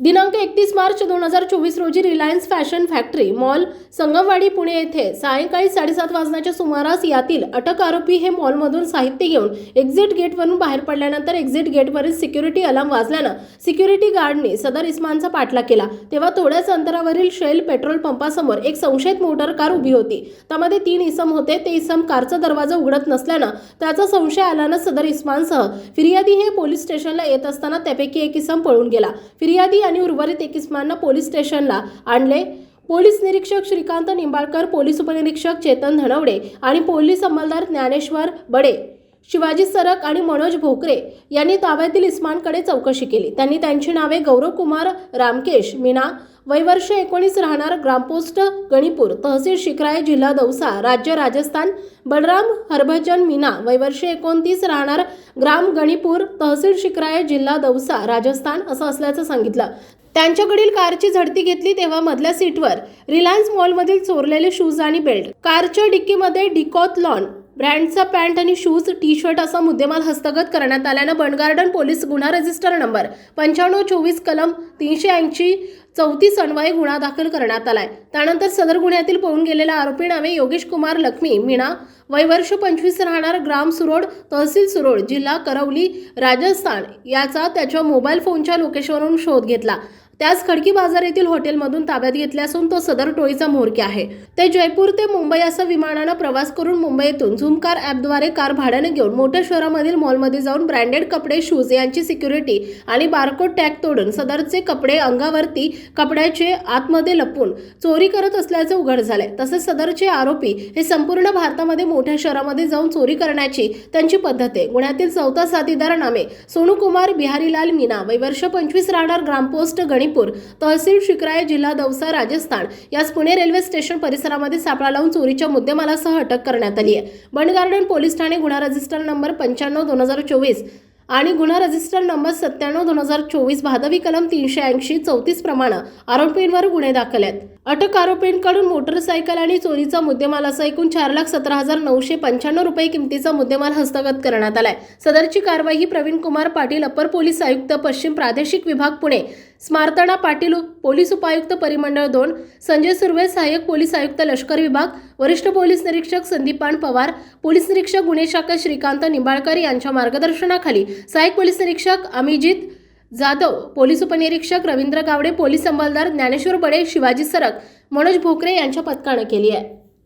दिनांक एकतीस मार्च दोन हजार चोवीस रोजी Reliance fashion factory mall Sangamwadi Pune येथे सायंकाळी साडेसात वाजण्याच्या सुमारास यातील अटक आरोपी हे मॉलमधून साहित्य घेऊन एक्झिट गेटवरून बाहेर पडल्यानंतर एक्झिट गेटवरील सिक्युरिटी अलार्म वाजल्यानं सिक्युरिटी गार्डने सदर इस्मानचा पाठलाग केला. तेव्हा थोड्याच अंतरावरील शेल पेट्रोल पंपासमोर एक संशयित मोटर कार उभी होती. त्यामध्ये तीन इसम होते. ते इसम कारचा दरवाजा उघडत नसल्यानं त्याचा संशय आल्यानं सदर इस्मानसह फिर्यादी हे पोलीस स्टेशनला येत असताना त्यापैकी एक इसम पळून गेला. फिर्यादी आणि उर्वरित एक पोलीस स्टेशनला आणले. पोलीस निरीक्षक श्रीकांत निंबाळकर पोलीस उपनिरीक्षक चेतन धनवडे आणि पोलीस अंमलदार ज्ञानेश्वर बडे. शिवाजी सरक आणि मनोज भोकरे यांनी ताब्यातील इस्मानकडे चौकशी केली. त्यांनी त्यांची नावे गौरव कुमार रामकेश मीना वयवर्ष एकोणीस राहणार ग्रामपोस्ट गणिपूर तहसील शिक्राय जिल्हा दौसा राज्य राजस्थान बलराम हरभजन मीना वयवर्ष एकोणतीस राहणार ग्राम गणिपूर तहसील शिक्राय जिल्हा दौसा राजस्थान असं असल्याचं सांगितलं. त्यांच्याकडील कारची झडती घेतली तेव्हा मधल्या सीटवर रिलायन्स मॉलमधील चोरलेले शूज आणि बेल्ट कारच्या डिक्कीमध्ये डिकॉथ लॉन ब्रँडचा पॅन्ट आणि शूज टी शर्ट असा मुद्देमाल हस्तगत करण्यात आल्यानं बनगार्डन पोलीस गुन्हा रजिस्टर नंबर पंच्याण्णव चोवीस कलम तीनशे ऐंशी चौतीस अन्वये गुन्हा दाखल करण्यात आलाय. त्यानंतर सदर गुन्ह्यातील पळून गेलेला आरोपी नावे योगेश कुमार लक्ष्मी मीणा वयवर्ष पंचवीस राहणार ग्राम सुरोड तहसील सुरोड जिल्हा करवली राजस्थान याचा त्याच्या मोबाईल फोनच्या लोकेशनवरून शोध घेतला. त्यास खडकी बाजार येथील हॉटेलमधून ताब्यात घेतले असून तो सदर टोळीचा मोरके आहे. ते जयपूर ते मुंबई असं विमानानं प्रवास करून मुंबईतून झूम कार ॲपद्वारे कार भाड्याने घेऊन मोठ्या शहरामधील मॉलमध्ये जाऊन ब्रँडेड कपडे शूज यांची सिक्युरिटी आणि बारकोड टॅग तोडून सदरचे कपडे अंगावरती कपड्याचे आतमध्ये लपून चोरी करत असल्याचे उघड झाले. तसेच सदरचे आरोपी हे संपूर्ण भारतामध्ये मोठ्या शहरामध्ये जाऊन चोरी करण्याची त्यांची पद्धत आहे. गुन्ह्यातील चौथा साथीदार नामे सोनू कुमार बिहारीलाल मीना वयवर्ष पंचवीस राहणार ग्रामपोस्ट गणित राणीपूर तहसील शिकराय जिल्हा दौसा राजस्थान. यास पुणे रेल्वे स्टेशन परिसरामध्ये सापळा लावून चोरीच्या मुद्देमालासह अटक करण्यात आली आहे. बंड गार्डन पोलीस ठाणे गुन्हा रजिस्टर नंबर पंच्याण्णव दोन हजार चोवीस आणि गुन्हा रजिस्टर नंबर सत्त्याण्णव दोन हजार चोवीस भादवी कलम तीनशे ऐंशी चौतीस प्रमाणे आरोपींवर गुन्हे दाखल आहेत. अटक आरोपींकडून मोटरसायकल आणि चोरीचा मुद्देमाल असा एकूण चार लाख सतरा हजार नऊशे पंच्याण्णव रुपये किमतीचा मुद्देमाल हस्तगत करण्यात आलाय. सदरची कारवाई ही प्रवीण कुमार पाटील अपर पोलीस आयुक्त पश्चिम प्रादेशिक विभाग पुणे. स्मार्तना पाटील पोलीस उपायुक्त परिमंडळ दोन संजय सुर्वे सहाय्यक पोलीस आयुक्त लष्कर विभाग वरिष्ठ पोलीस निरीक्षक संदीपान पवार पोलीस निरीक्षक गुन्हे शाखा श्रीकांत निंबाळकर यांच्या मार्गदर्शनाखाली सहाय्यक पोलीस निरीक्षक अमिजित जाधव पोलीस उपनिरीक्षक रवींद्र गावडे पोलीस अंमलदार ज्ञानेश्वर बडे शिवाजी सरक मनोज भोकरे यांच्या पथकानं केली आहे.